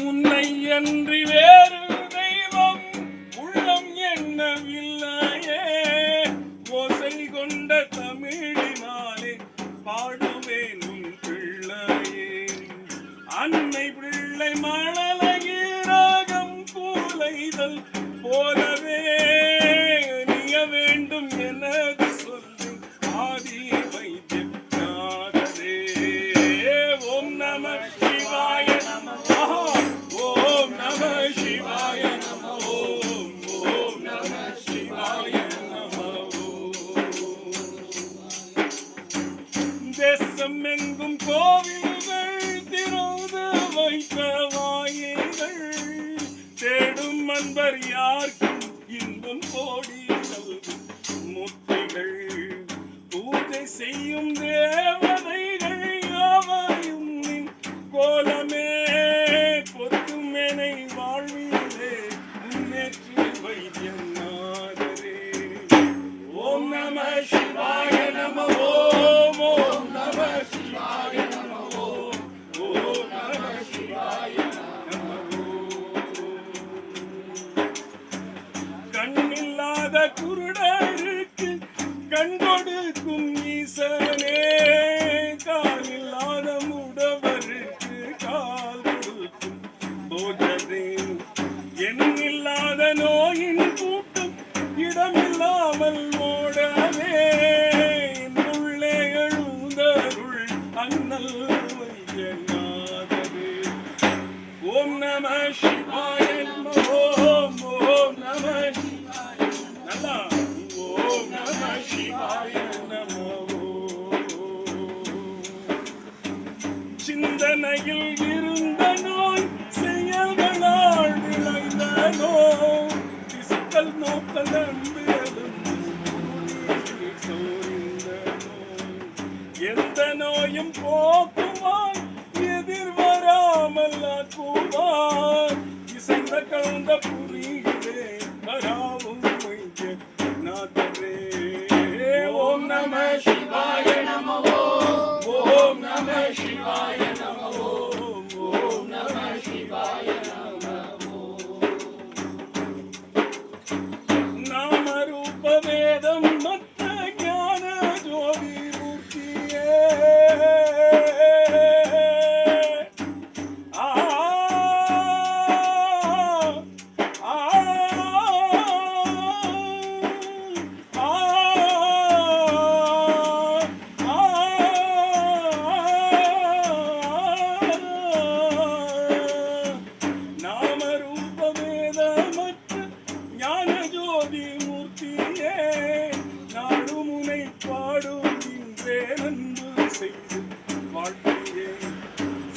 உன்னை அன்றி வேறு தெய்வம் உள்ளம் எண்ணவில்லையே ஓசை கொண்ட தமிழினாலே பாடுவேன் உன் பிள்ளையே. அன்னை பிள்ளை மழலையீராகம் எங்கும் கோவில்கள் திறந்து வைத்த வாயிகள் தேடும் அன்பர் யாருக்கும் இன்பம் கோடி முத்திகள் பூஜை செய்யும் தேவதைகள் ஈசனே காலில்லாத முடவருக்கு கால் கொடுக்கும் போதரே எண்ணில்லாத நோயின் கூட்டம் இடமில்லாமல் ஓடவே. உள்ளே எழுந்தருள் அண்ணல் வையநாதரே ஓம் நம சிவாய நம சிந்தனையில் இருந்த நோய் செயல்களால் விளைந்த நோய். பிசுக்கல் நோக்கல் அன்பேலும் சோர்ந்த நோய். எந்த நோயும் போக்குவாய் எதிர் வராமல் ஆக்குவாய் இசைந்த கலந்த புரிகிறே வராவும்